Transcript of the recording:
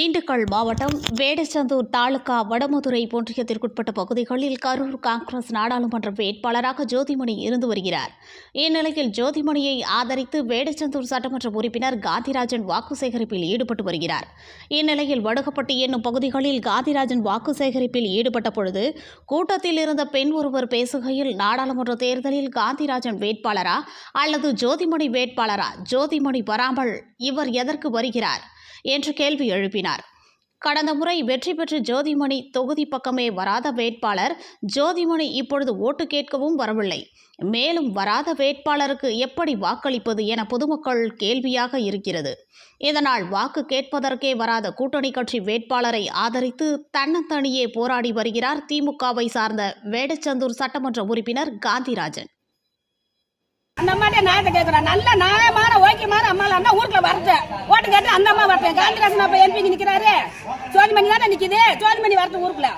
திண்டுக்கல் மாவட்டம் வேடச்சந்தூர் தாலுகா வடமதுரை ஒன்றியத்திற்குட்பட்ட பகுதிகளில் கரூர் காங்கிரஸ் நாடாளுமன்ற வேட்பாளராக ஜோதிமணி இருந்து வருகிறார். இந்நிலையில் ஜோதிமணியை ஆதரித்து வேடச்சந்தூர் சட்டமன்ற உறுப்பினர் காந்திராஜன் வாக்கு சேகரிப்பில் ஈடுபட்டு வருகிறார். இந்நிலையில் வடுகப்பட்டி என்னும் பகுதிகளில் காந்திராஜன் வாக்கு சேகரிப்பில் ஈடுபட்ட பொழுது கூட்டத்தில் இருந்த பெண் ஒருவர் பேசுகையில் நாடாளுமன்ற தேர்தலில் காந்திராஜன் வேட்பாளரா அல்லது ஜோதிமணி வேட்பாளரா? ஜோதிமணி வராமல் இவர் எதற்கு வருகிறார்? என்று கேள்வி எழுப்பினார். கடந்த முறை வெற்றி பெற்று ஜோதிமணி தொகுதி பக்கமே வராத வேட்பாளர் ஜோதிமணி இப்பொழுது ஓட்டு கேட்கவும் வரவில்லை. மேலும் வராத வேட்பாளருக்கு எப்படி வாக்களிப்பது என பொதுமக்கள் கேள்வியாக இருக்கிறது. இதனால் வாக்கு கேட்பதற்கே வராத கூட்டணி கட்சி வேட்பாளரை ஆதரித்து தன்னந்தனியே போராடி வருகிறார் திமுகவை சார்ந்த வேடச்சந்தூர் சட்டமன்ற உறுப்பினர் காந்திராஜன். அந்த நாயத்தை நல்ல நியாயமான அம்மால இருந்தா ஊருக்குள்ள வரது ஓட்டு கேட்டு அந்த அம்மா வரப்பேன் காந்திராசன் அப்ப எம்பிக்கு நிக்கிறாரு. ஜோதிமணி தானே நிக்குது. ஜோதிமணி வரது ஊருக்குள்ள.